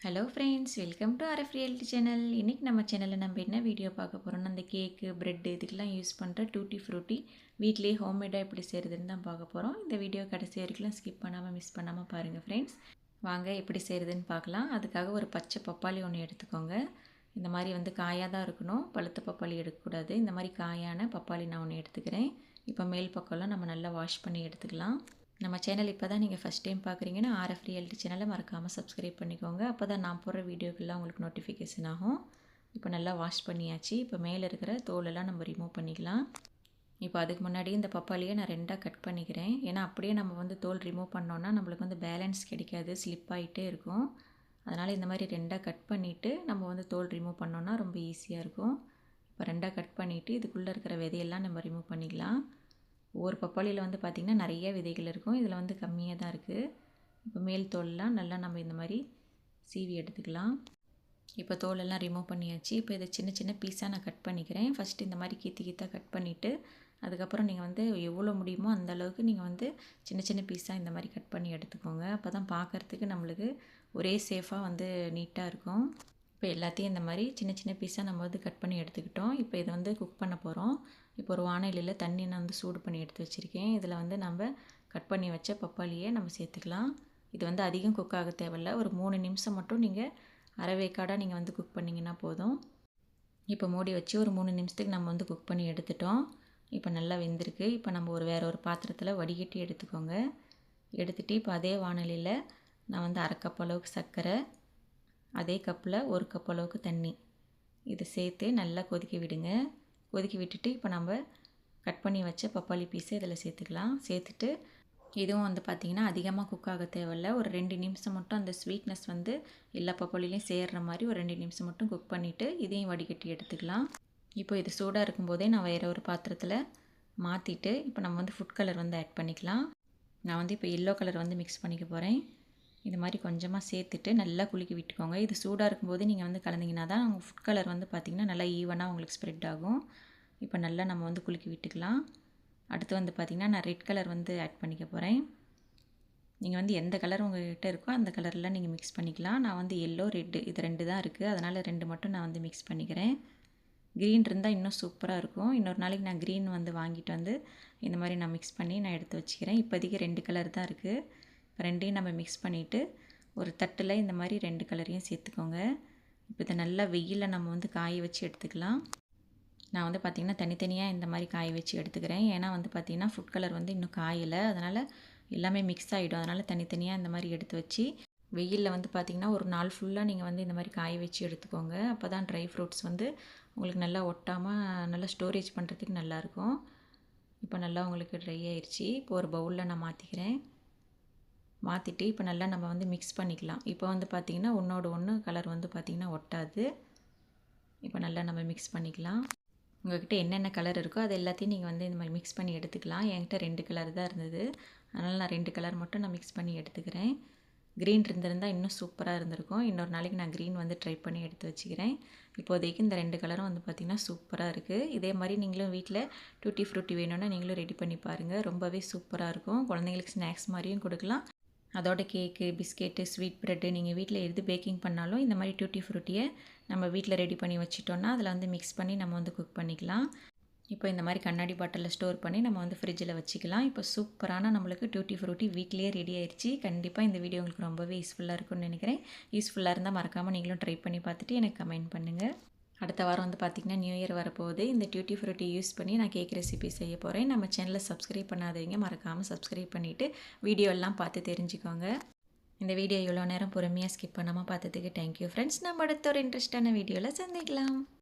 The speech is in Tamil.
Hello friends welcome to RF reality channel இன்றைக்கி நம்ம சேனலில் நம்ம என்ன வீடியோ பார்க்க போகிறோம்னா அந்த கேக்கு ப்ரெட்டு இதுக்கெல்லாம் யூஸ் பண்ணுற டூட்டி ஃப்ரூட்டி வீட்லேயே ஹோம்மேடாக எப்படி செய்கிறதுன்னு தான் பார்க்க போகிறோம் இந்த வீடியோ கடைசி வரைக்கும் ஸ்கிப் பண்ணாமல் மிஸ் பண்ணாமல் பாருங்கள் ஃப்ரெண்ட்ஸ் வாங்க எப்படி செய்கிறதுன்னு பார்க்கலாம். அதுக்காக ஒரு பச்சை பப்பாளி ஒன்று எடுத்துக்கோங்க. இந்த மாதிரி வந்து காயாக தான் இருக்கணும். பழுத்த பப்பாளி எடுக்கக்கூடாது. இந்த மாதிரி காயான பப்பாளி நான் ஒன்று எடுத்துக்கிறேன். இப்போ மேல் பக்கம்லாம் நம்ம நல்லா வாஷ் பண்ணி எடுத்துக்கலாம். நம்ம சேனல் இப்போ தான் நீங்கள் ஃபஸ்ட் டைம் பார்க்குறீங்கன்னா ஆர்எஃப் ரியாலிட்டி சேனலை மறக்காமல் சப்ஸ்கிரைப் பண்ணிக்கோங்க. அப்போ தான் நான் போடுற வீடியோக்கெல்லாம் உங்களுக்கு நோட்டிஃபிகேஷன் ஆகும். இப்போ நல்லா வாஷ் பண்ணியாச்சு. இப்போ மேலே இருக்கிற தோலெல்லாம் நம்ம ரிமூவ் பண்ணிக்கலாம். இப்போ அதுக்கு முன்னாடி இந்த பப்பாளியை நான் ரெண்டாக கட் பண்ணிக்கிறேன். ஏன்னா அப்படியே நம்ம வந்து தோல் ரிமூவ் பண்ணோன்னா நம்மளுக்கு வந்து பேலன்ஸ் கிடைக்காது ஸ்லிப் ஆகிட்டே இருக்கும். அதனால் இந்த மாதிரி ரெண்டாக கட் பண்ணிவிட்டு நம்ம வந்து தோல் ரிமூவ் பண்ணோன்னா ரொம்ப ஈஸியாக இருக்கும். இப்போ ரெண்டாக கட் பண்ணிவிட்டு இதுக்குள்ளே இருக்கிற விதையெல்லாம் நம்ம ரிமூவ் பண்ணிக்கலாம். ஒவ்வொரு பப்பாளியில் வந்து பார்த்திங்கன்னா நிறைய விதைகள் இருக்கும். இதில் வந்து கம்மியாக தான் இருக்குது இப்போ மேல் தோலெலாம் நல்லா நம்ம இந்த மாதிரி சீவி எடுத்துக்கலாம். இப்போ தோலெல்லாம் ரிமூவ் பண்ணியாச்சு. இப்போ இதை சின்ன சின்ன பீஸாக நான் கட் பண்ணிக்கிறேன். ஃபஸ்ட்டு இந்த மாதிரி கீத்தி கீத்தாக கட் பண்ணிவிட்டு அதுக்கப்புறம் நீங்கள் வந்து எவ்வளோ முடியுமோ அந்த அளவுக்கு நீங்கள் வந்து சின்ன சின்ன பீஸாக இந்த மாதிரி கட் பண்ணி எடுத்துக்கோங்க. அப்போ தான் பார்க்குறதுக்கு நம்மளுக்கு ஒரே சேஃபாக வந்து நீட்டாக இருக்கும். இப்போ எல்லாத்தையும் இந்த மாதிரி சின்ன சின்ன பீஸாக நம்ம வந்து கட் பண்ணி எடுத்துக்கிட்டோம். இப்போ இதை வந்து குக் பண்ண போகிறோம் இப்போ ஒரு வானிலையில் தண்ணி நான் வந்து சூடு பண்ணி எடுத்து வச்சுருக்கேன். இதில் வந்து நம்ம கட் பண்ணி வச்ச பப்பாளியை நம்ம சேர்த்துக்கலாம். இது வந்து அதிகம் குக் ஆக தேவையில்ல. ஒரு மூணு நிமிஷம் மட்டும் நீங்கள் அரைவேக்காடாக நீங்கள் வந்து குக் பண்ணிங்கன்னா போதும். இப்போ மூடி வச்சு ஒரு மூணு நிமிஷத்துக்கு நம்ம வந்து குக் பண்ணி எடுத்துட்டோம். இப்போ நல்லா வெந்திருக்கு. இப்போ நம்ம ஒரு வேறு ஒரு பாத்திரத்தில் வடிகட்டி எடுத்துக்கோங்க. எடுத்துகிட்டு இப்போ அதே வானிலையில் நான் வந்து அரைக்கப்பளவுக்கு அளவுக்கு சர்க்கரை அதே கப்பில் ஒரு கப் அளவுக்கு தண்ணி. இதை சேர்த்து நல்லா கொதிக்க விடுங்க. கொதிக்க விட்டுட்டு இப்போ நம்ம கட் பண்ணி வச்ச பப்பாளி பீஸை இதில் சேர்த்துக்கலாம். சேர்த்துட்டு இதுவும் வந்து பார்த்திங்கன்னா அதிகமாக குக் ஆக தேவையில்ல. ஒரு ரெண்டு நிமிஷம் மட்டும் அந்த ஸ்வீட்னஸ் வந்து எல்லா பப்பாளிலையும் சேர்கிற மாதிரி ஒரு ரெண்டு நிமிஷம் மட்டும் குக் பண்ணிவிட்டு இதையும் வடிகட்டி எடுத்துக்கலாம். இப்போ இது சூடாக இருக்கும்போதே நான் வேறு ஒரு பாத்திரத்தில் மாற்றிட்டு இப்போ நம்ம வந்து ஃபுட் கலர் வந்து ஆட் பண்ணிக்கலாம். நான் வந்து இப்போ எல்லோ கலர் வந்து மிக்ஸ் பண்ணிக்க போகிறேன் இது மாதிரி கொஞ்சமாக சேர்த்துட்டு நல்லா குலுக்கி விட்டுக்கோங்க. இது சூடாக இருக்கும்போது நீங்கள் வந்து கலந்திங்கன்னா தான் உங்கள் ஃபுட் கலர் வந்து பார்த்திங்கன்னா நல்லா ஈவனாக உங்களுக்கு ஸ்ப்ரெட் ஆகும். இப்போ நல்லா நம்ம வந்து குலுக்கி விட்டுக்கலாம். அடுத்து வந்து பார்த்திங்கன்னா நான் ரெட் கலர் வந்து ஆட் பண்ணிக்க போகிறேன் நீங்கள் வந்து எந்த கலர் உங்கள்கிட்ட இருக்கோ அந்த கலரில் நீங்கள் மிக்ஸ் பண்ணிக்கலாம். நான் வந்து எல்லோ ரெட்டு இது ரெண்டு தான் இருக்குது அதனால் ரெண்டு மட்டும் நான் வந்து மிக்ஸ் பண்ணிக்கிறேன். க்ரீன் இருந்தால் இன்னும் சூப்பராக இருக்கும். இன்னொரு நாளைக்கு நான் க்ரீன் வந்து வாங்கிட்டு வந்து இந்த மாதிரி நான் மிக்ஸ் பண்ணி நான் எடுத்து வச்சுக்கிறேன். இப்போதைக்கு ரெண்டு கலர் தான் இருக்குது ரெண்டையும் நம்ம மிக்ஸ் பண்ணிவிட்டு ஒரு தட்டில் இந்த மாதிரி ரெண்டு கலரையும் சேர்த்துக்கோங்க. இப்போ இதை நல்லா வெயிலில் நம்ம வந்து காய வச்சு எடுத்துக்கலாம். நான் வந்து பார்த்திங்கன்னா தனித்தனியாக இந்த மாதிரி காய வச்சு எடுத்துக்கிறேன். ஏன்னா வந்து பார்த்திங்கன்னா ஃபுட் கலர் வந்து இன்னும் காயலை. அதனால் எல்லாமே மிக்ஸ் ஆகிடும் அதனால் தனித்தனியாக இந்த மாதிரி எடுத்து வச்சு வெயிலில் வந்து பார்த்திங்கன்னா ஒரு நாள் ஃபுல்லாக நீங்கள் வந்து இந்த மாதிரி காய வச்சு எடுத்துக்கோங்க. அப்போ தான் ட்ரை ஃப்ரூட்ஸ் வந்து உங்களுக்கு நல்லா ஒட்டாமல் நல்லா ஸ்டோரேஜ் பண்ணுறதுக்கு நல்லாயிருக்கும் இப்போ நல்லா உங்களுக்கு ட்ரை ஆயிடுச்சு இப்போ ஒரு பவுலில் நான் மாற்றிக்கிறேன் மாற்றிட்டு இப்போ நல்லா நம்ம வந்து மிக்ஸ் பண்ணிக்கலாம். இப்போ வந்து பார்த்திங்கன்னா ஒன்றோட ஒன்று கலர் வந்து பார்த்திங்கன்னா ஒட்டாது. இப்போ நல்லா நம்ம மிக்ஸ் பண்ணிக்கலாம். உங்கள்கிட்ட என்னென்ன கலர் இருக்கோ அது எல்லாத்தையும் நீங்கள் வந்து இந்த மாதிரி மிக்ஸ் பண்ணி எடுத்துக்கலாம். என்கிட்ட ரெண்டு கலர் தான் இருந்தது. அதனால் நான் ரெண்டு கலர் மட்டும் நான் மிக்ஸ் பண்ணி எடுத்துக்கிறேன். க்ரீன் இருந்திருந்தால் இன்னும் சூப்பராக இருந்திருக்கும். இன்னொரு நாளைக்கு நான் க்ரீன் வந்து ட்ரை பண்ணி எடுத்து வச்சுக்கிறேன். இப்போதைக்கு இந்த ரெண்டு கலரும் வந்து பார்த்திங்கன்னா சூப்பராக இருக்குது இதே மாதிரி நீங்களும் வீட்டில் டூட்டி ஃப்ரூட்டி வேணும்னா நீங்களும் ரெடி பண்ணி பாருங்கள் ரொம்பவே சூப்பராக இருக்கும். குழந்தைங்களுக்கு ஸ்நாக்ஸ் மாதிரியும் கொடுக்கலாம். அதோட கேக்கு பிஸ்கெட்டு ஸ்வீட் ப்ரெட்டு நீங்கள் வீட்டில் எது பேக்கிங் பண்ணாலும் இந்த மாதிரி டியூட்டி ஃப்ரூட்டியை நம்ம வீட்டில் ரெடி பண்ணி வச்சிட்டோன்னா அதில் வந்து மிக்ஸ் பண்ணி நம்ம வந்து குக் பண்ணிக்கலாம். இப்போ இந்த மாதிரி கண்ணாடி பாட்டிலில் ஸ்டோர் பண்ணி நம்ம வந்து ஃப்ரிட்ஜில் வச்சுக்கலாம். இப்போ சூப்பரான நம்மளுக்கு டியூட்டி ஃப்ரூட்டி வீட்லேயே ரெடி ஆயிடுச்சு கண்டிப்பாக இந்த வீடியோ உங்களுக்கு ரொம்பவே யூஸ்ஃபுல்லாக இருக்கும்னு நினைக்கிறேன். யூஸ்ஃபுல்லாக இருந்தால் மறக்காமல் நீங்களும் ட்ரை பண்ணி பார்த்துட்டு எனக்கு கமெண்ட் பண்ணுங்கள் அடுத்த வாரம் வந்து பார்த்திங்கன்னா நியூ இயர் வரப்போகுது. இந்த டியூட்டி ஃப்ரூட்டி யூஸ் பண்ணி நான் கேக் ரெசிபி செய்ய போகிறேன் நம்ம சேனலை சப்ஸ்கிரைப் பண்ணாதவங்க மறக்காமல் சப்ஸ்கிரைப் பண்ணிவிட்டு வீடியோ எல்லாம் பார்த்து தெரிஞ்சுக்கோங்க. இந்த வீடியோ இவ்வளோ நேரம் பொறுமையாக ஸ்கிப் பண்ணாமல் பார்த்ததுக்கு தேங்க்யூ ஃப்ரெண்ட்ஸ் நம்ம அடுத்த ஒரு இன்ட்ரெஸ்டான வீடியோவில் சந்திக்கலாம்.